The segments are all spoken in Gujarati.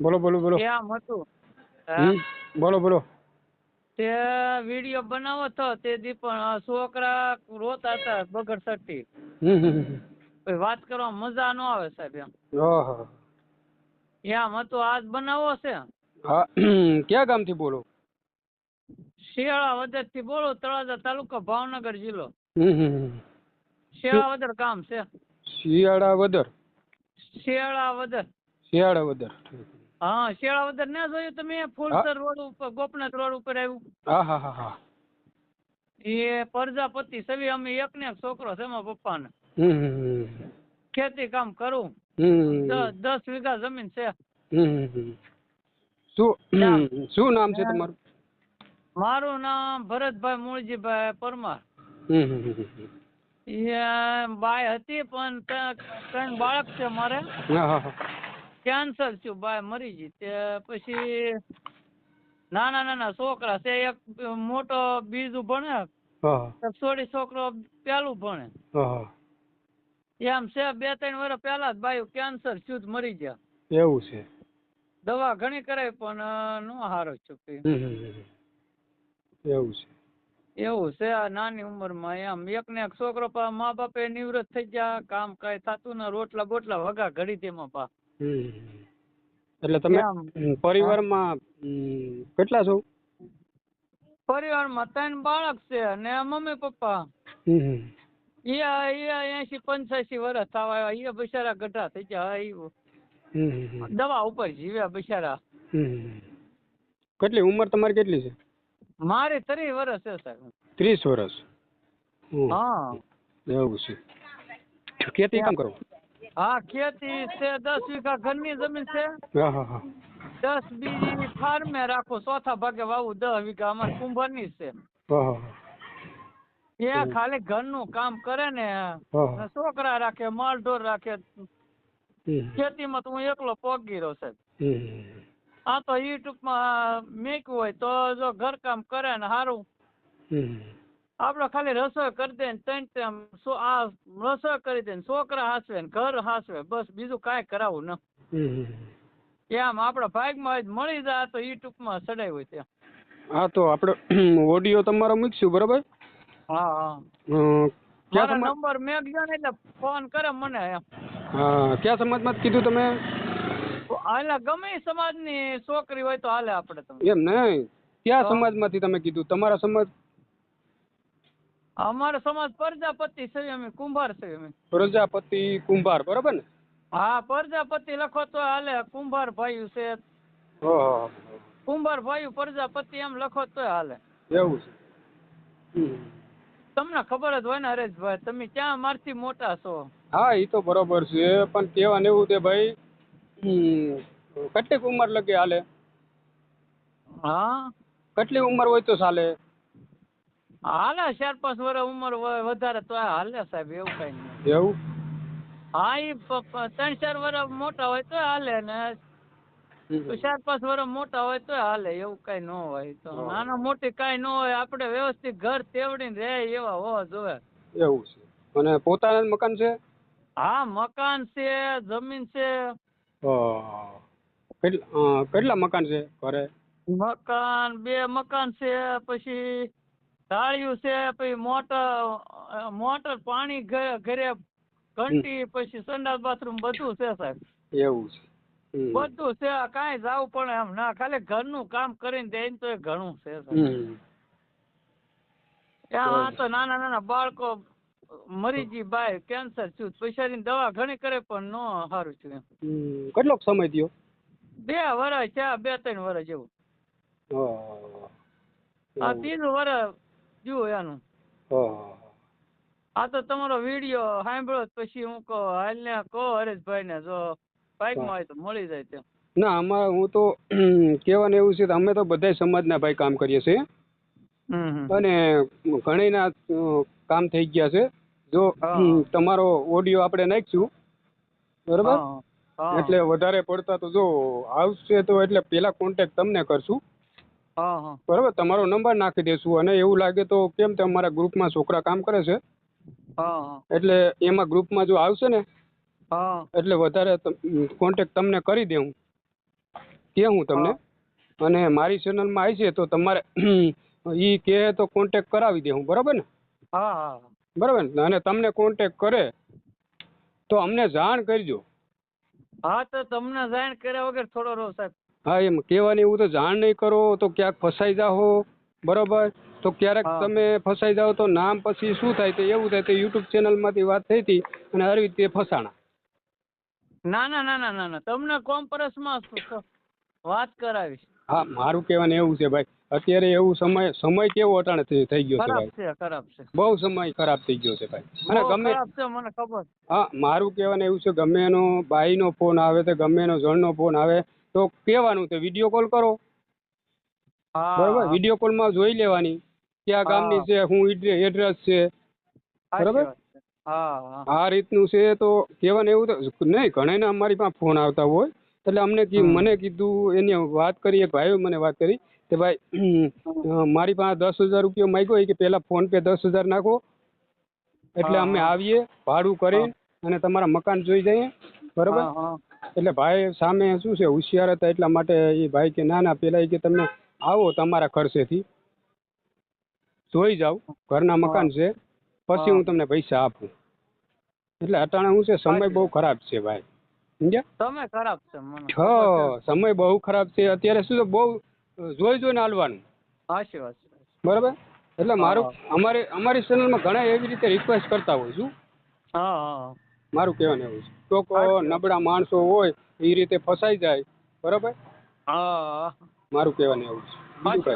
બોલો બોલો બોલો. એમ હતું? બોલો બોલો. તે વીડિયો બનાવો તો તે દી પણ છોકરા રોતા હતા હમ. પછી વાત કરવા મજા ન આવે સાહેબ એમ. ઓહો. એમ હતું આજ બનાવો છે. હા ક્યાં ગામથી બોલો? શિયાળા વદરથી બોલો તળાજા તાલુકા ભાવનગર જિલ્લો. શિયાળા વદર ગામ છે. શિયાળા વદર શિયાળા વદર શિયાળા વદર હા શિયાળા વદર ના જોયું તમે? ફૂલસર રોડ ઉપર ગોપનાથ રોડ ઉપર આવ્યું. હા હા હા હા. એ પ્રજાપતિ સવી અમે એક ને એક છોકરો છે એમાં પપ્પાને. ખેતી કામ કરું. દસ વીઘા જમીન છે. શું શું નામ છે તમારું? મારું નામ ભરતભાઈ મૂળજીભાઈ પરમાર. બાય હતી પણ ત્રણ બાળક છે મારે. કેન્સર થયું બાય મરી ગઈ. તે પછી નાના નાના છોકરા છે એક મોટો બીજું ભણે છોડી છોકરો પેલું ભણે. એમ છે બે ત્રણ વર્ષ પહેલા જ બાયું કેન્સર થયું મરી ગયા. એવું છે. દવા ઘણી કરાવી પણ નો હારો હમ. એવું છે. એવું છે આ નાની ઉંમરમાં એમ. એક ને એક છોકરો પા મા બાપે નિવૃત્ત થઈ ગયા કામ કઈ થતું ને રોટલા બોટલા વગા ઘડી તેમાં પા. એટલે તમે પરિવારમાં કેટલા છો? પરિવારમાં ત્રણ બાળક છે અને મમ્મી પપ્પા. ઈયા એ એસી પંચ્યાસી વર્ષ થવા આવ્યા. એ બિચારા ગઢા થઈ ગયા. દવા ઉપર જીવ્યા બિચારા. કેટલી ઉંમર તમારી કેટલી છે? મારી ત્રીસ વર્ષ છે સાહેબ. ત્રીસ વર્ષ. હા. એવું છે. ખેતી કામ કરો? હા ખેતી છે દસ વીઘા ઘરની જમીન છે. દસ બીજી ફાર્મે રાખો ચોથા ભાગે વાવું દસ વીઘા અમારે કુંભારની છે. એ. ખાલી ઘરનું કામ કરે ને છોકરા રાખે માલ ઢોર રાખે. ખેતીમાં તો હું એકલો પોગી રહ્યો સાહેબ આ તો યુટ્યુબમાં મેક્યું હોય તો જો ઘરકામ કરે ને સારું. આપણે ખાલી રસોઈ કરી દે ને ત્રણ આ રસોઈ કરી દે ને છોકરા હાસવે ને ઘર હાસવે બસ બીજું કાંઈ કરાવું ન. એમ આપણા ભાગમાં મળી જાય તો એ ટૂંકમાં હોય ત્યાં. હા તો આપણે ઓડિયો તમારો મૂકશું બરાબર? હા હા. ક્યાં નંબર મેં ગયો ને એટલે ફોન કરે મને. એમ હા ક્યાં સમાજમાં કીધું તમે? એટલે ગમે સમાજ સમાજની છોકરી હોય તો હાલે આપણે તમે એમ નહીં. ક્યાં સમાજ સમાજમાંથી તમે કીધું? તમારા સમાજ અમારો સમાજ પ્રજાપતિ છે અમે કુંભાર છે અમે. પ્રજાપતિ કુંભાર બરોબર ને? હા પ્રજાપતિ લખો તો હાલે કુંભાર ભાઈ છે. કુંભાર ભાઈ પ્રજાપતિ એમ લખો તો હાલે. એવું છે. તમને ખબર જ હોય ને હરેશભાઈ તમે ક્યાં મારથી મોટા છો? હા એ તો બરોબર છે પણ કહેવાનું એવું છે ભાઈ હમ, કેટલીક ઉંમર લગી હાલે? હા. કેટલી ઉંમર હોય તો ચાલે? હાલે ચાર પાંચ વર્ષ ઉંમર વધારે તો હાલે સાહેબ એવું કઈ નહીં. એવું? હા એ ત્રણ ચાર વર્ષ મોટા હોય તો હાલે ને. ચાર પાંચ વર્ષ મોટા હોય તો હાલે એવું કઈ ન હોય. તો નાના મોટી કઈ ન હોય આપણે વ્યવસ્થિત ઘર તેવડીને રહે એવા હોવા જોવે એવું છે. અને પોતાના મકાન છે? હા મકાન છે જમીન છે. કેટલા કેટલા મકાન છે ઘરે? મકાન બે મકાન છે પછી ઢાળિયું છે પછી મોટર મોટર પાણી ઘરે ઘંટી પછી સંડાસ બાથરૂમ બધું છે સાહેબ. એવું છે. બધું છે કાંઈ જાવું પણ એમ ના ખાલી ઘરનું કામ કરીને દે તો એ ઘણું છે ત્યાં તો નાના નાના બાળકો મરી ગઈ બાય કેન્સર થયું પૈસાની દવા ઘણી કરે પણ નો સારું થયું એમ. કેટલો સમય થયો? બે વર્ષ છે બે ત્રણ વર્ષ જેવું. હા. ત્રીજું વર્ષ જુઓ એનું. આ તો તમારો વીડિયો સાંભળ્યો પછી હું કહું હાલ ને કહો હરેશભાઈ ને જો બાઇકમાં હોય તો મળી જાય તેમ. ના અમારે હું તો કહેવાનું એવું છે કે અમે તો બધા સમાજના ભાઈ કામ કરીએ છીએ. અને ઘણીના કામ થઈ ગયા છે. જો તમારો ઓડિયો આપણે નાખીશું. બરાબર. એટલે વધારે પડતા તો જો આવશે તો એટલે પેલા કોન્ટેક્ટ તમને કરશું. બરાબર તમારો નંબર નાખી દઈશું અને એવું લાગે તો કેમ કે અમારા ગ્રુપમાં છોકરા કામ કરે છે? એટલે એમાં ગ્રુપમાં જો આવશે ને એટલે વધારે કોન્ટેક તમને કરી દઉં કે હું તમને? અને મારી ચેનલમાં આવી છે તો તમારે એ કહે તો કોન્ટેક કરાવી દે હું બરાબર ને? બરાબર ને? અને તમને કોન્ટેક કરે તો અમને જાણ કરજો. હા તો તમને જાણ કર્યા વગર થોડો રહો સાહેબ. હા એમ કહેવાની એવું તો જાણ નહીં કરો તો ક્યાંક ફસાઈ જાઓ બરોબર? તો ક્યારેક તમે ફસાઈ જાઓ તો નામ પછી શું થાય તો એવું થાય તો યુટ્યુબ ચેનલમાંથી વાત થઈ હતી અને આવી રીતે ફસાણા. ના ના ના ના ના ના તમને કોમ્પરસમાં વાત કરાવીશ. હા મારું કહેવાનું એવું છે ભાઈ અત્યારે એવું સમય સમય કેવો અટાણે થઈ ગયો છે ભાઈ. ખરાબ છે. બહુ સમય ખરાબ થઈ ગયો છે ભાઈ. અને ગમે મને ખબર. હા મારું કહેવાનું એવું છે ગમે એનો બાઈનો ફોન આવે તો ગમે એનો જણનો ફોન આવે તો કહેવાનું તે વીડિયો કોલ કરો. બરોબર? વીડિયો કોલમાં જોઈ લેવાની ક્યાં ગામની છે હું એડ્રેસ છે. બરાબર? આ રીતનું છે તો કહેવાનું એવું તો નહીં ઘણાને અમારી પાસે ફોન આવતા હોય. એટલે અમને મને કીધું એની વાત કરી એક ભાઈએ મને વાત કરી કે ભાઈ મારી પાસે દસ હજાર રૂપિયા માંગ્યો હોય કે પહેલા ફોન પે દસ હજાર નાખો. એટલે અમે આવીએ ભાડું કરી અને તમારા મકાન જોઈ જઈએ. બરોબર. એટલે ભાઈ સામે શું છે હોશિયાર હતા એટલા માટે એ ભાઈ કે ના ના પેલા એ કે તમે આવો તમારા ખર્ચેથી. જોઈ જાઓ ઘરના મકાન છે પછી હું તમને પૈસા આપું. એટલે અટાણે શું છે સમય બહુ ખરાબ છે ભાઈ. સમજ્યા? તમે ખરાબ છે હ સમય બહુ ખરાબ છે. અત્યારે શું છે બહુ જોઈ જોઈને હાલવાનું. સાચી વાત બરાબર? એટલે મારું અમારી અમારી ચેનલમાં ઘણા એવી રીતે રિક્વેસ્ટ કરતા હોય છું હા હા. મારું કહેવાનું એવું છે. કો વાત. નબળા માણસો હોય એ રીતે ફસાઈ જાય. બરાબર? હા. મારું કહેવાનું એવું છે.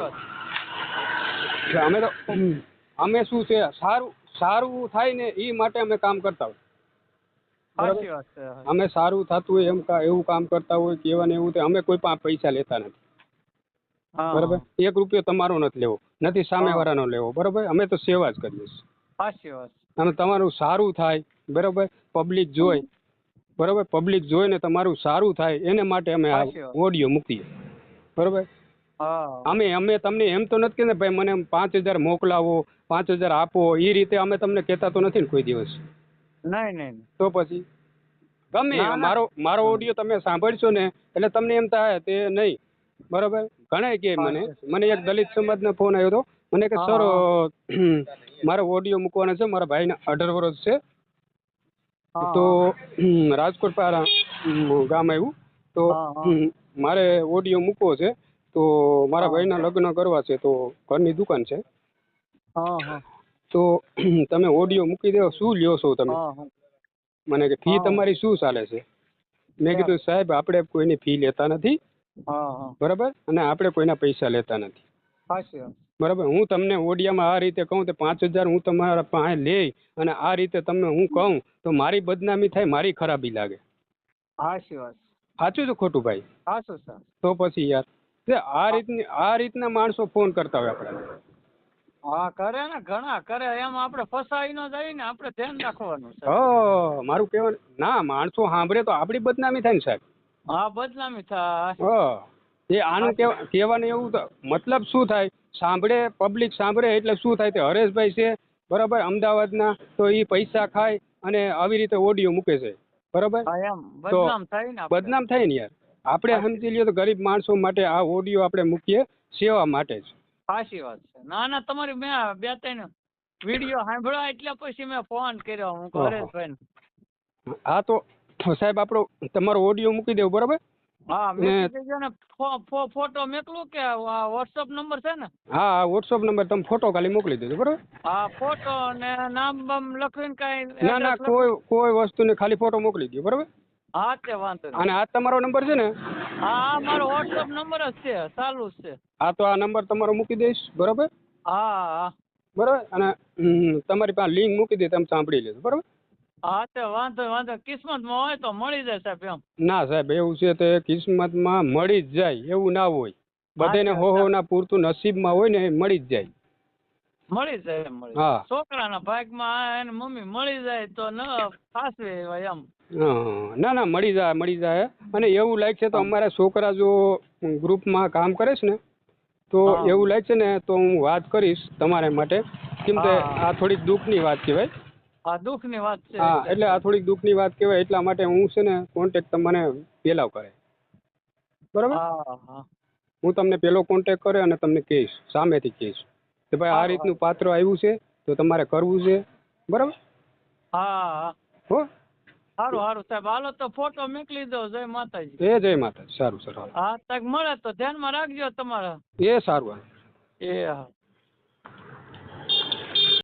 એટલે અમે તો અમે શું છે સારું સારું થાય ને એ માટે અમે કામ કરતા હોય. અમે સારું થતું હોય એમ એવું કામ કરતા હોય કહેવાનું એવું અમે કોઈ પાસે પૈસા લેતા નથી. બરોબર બરાબર? એક રૂપિયો તમારો નથી લેવો નથી સામેવાળાનો લેવો બરાબર? અમે તો સેવા જ કરીએ છીએ. અને તમારું સારું થાય બરાબર? પબ્લિક જોઈ બરાબર? પબ્લિક જોઈને તમારું સારું થાય એને માટે અમે આ ઓડિયો મૂકીએ. બરોબર? અમે અમે તમને એમ તો નથી કે ભાઈ મને પાંચ હજાર મોકલાવો પાંચ હજાર આપો એ રીતે અમે તમને કહેતા તો નથી ને કોઈ દિવસ. નહીં નહીં તો પછી? ગમે. મારો મારો ઓડિયો તમે સાંભળશો ને એટલે તમને એમ થાય તે નહીં. બરોબર? ઘણા કે મને. મને એક દલિત સમાજનો ફોન આવ્યો હતો. મને કે સર મારો ઓડિયો મૂકવાનો છે મારા ભાઈને અઢાર વર્ષ છે તો રાજકોટ પારા ગામ આવ્યું. તો. મારે ઓડિયો મૂકવો છે. તો મારા. ભાઈના લગ્ન કરવા છે. તો ઘરની દુકાન છે. તો તમે ઓડિયો મૂકી દો. શું લ્યો છો તમે? મને કે ફી તમારી શું ચાલે છે? મેં કીધું સાહેબ આપણે કોઈની ફી લેતા નથી. બરાબર? અને આપણે કોઈના પૈસા લેતા નથી. બરાબર. હું તમને ઓડિયામાં આ રીતે કહું તો પાંચ હજાર હું તમારા પાસે લઈ અને આ રીતે તમને હું કહું તો મારી બદનામી થાય મારી ખરાબી લાગે. સાચી છે ખોટું ભાઈ સાચું સર તો પછી યાર તે આ રીતની આ રીતના માણસો ફોન કરતા હોય આપણે હા કરે ને ઘણા કરે. એમ આપણે ફસાઈ ન જાય ને આપણે ધ્યાન રાખવાનું છે હ મારું કહેવાનું ના માણસો સાંભળે તો આપણી બદનામી થાય ને સાહેબ. હા બદનામી થાય. હ. એ આનું કહેવા કહેવાનું એવું તો મતલબ શું થાય? સાંભળે પબ્લિક સાંભળે એટલે શું થાય તે હરેશભાઈ છે બરાબર? અમદાવાદના તો એ પૈસા ખાય અને આવી રીતે ઓડિયો મૂકે છે. બરાબર? તો બદનામ થાય ને બદનામ થાય ને યાર. આપણે સમજી લઈએ તો ગરીબ માણસો માટે આ ઓડિયો આપણે મૂકીએ સેવા માટે જ. સાચી વાત છે. ના ના તમારી મેં બે ત્રણ વીડિયો સાંભળ્યા એટલે પછી મેં ફોન કર્યો. હું હરેશભાઈ હા તો સાહેબ આપણો તમારો ઓડિયો મૂકી દેવો બરાબર? હા ને- મેં દેજો ને ફોટો મેકલું કે વોટ્સઅપ નંબર છે ને? હા હા વોટ્સઅપ નંબર તમે ફોટો ખાલી મોકલી દેજો બરોબર? હા ફોટો ને નામ બામ લખીને કાંઈ ના ના કોઈ કોઈ વસ્તુ ને ખાલી ફોટો મોકલી દો બરાબર? હા તે વાંધો નહીં. અને આ તમારો નંબર છે ને? હા હા મારો વોટ્સઅપ નંબર જ છે ચાલુ જ છે. આ તો આ નંબર તમારો મૂકી દઈશ બરોબર? હા હા. બરાબર? અને તમારી પાસે લિંક મૂકી દે તમે સાંભળી લેજો બરાબર? હા તે વાંધો વાંધો. કિસ્મતમાં હોય તો મળી જાય સાહેબ એમ. ના સાહેબ એવું છે તે કિસ્મતમાં મળી જ જાય એવું ના હોય. બધાને હો હો ના પૂરતું નસીબમાં હોય ને એ મળી જ જાય. મળી જાય એમ મળી હા. છોકરાના ભાગમાં આ મમ્મી મળી જાય તો ન ફાસવે એમ. ના ના મળી જાય મળી જાય. અને એવું લાગશે તો અમારા છોકરા જો ગ્રુપમાં કામ કરે છે ને તો એવું એવું લાગશે ને તો હું વાત કરીશ તમારા માટે. કેમ કે. આ થોડીક દુઃખની વાત કહેવાય. આ દુઃખની વાત છે હા એટલે. આ થોડીક દુઃખની વાત કહેવાય એટલા માટે હું છે ને કોન્ટેક્ટ તમને પેલાવ કરે. બરાબર? હા તમને પેલો કોન્ટેક કરે અને તમને કહીશ સામેથી કહીશ કે ભાઈ આ રીતનું પાત્ર આવ્યું છે તો તમારે કરવું છે. બરાબર? હા હા. સારું સારું સાહેબ હાલો તો ફોટો મોકલી દો જય માતાજી. એ જય માતા સારું સર હા તક મળે તો ધ્યાનમાં રાખજો તમારા. એ સારું. એ હા.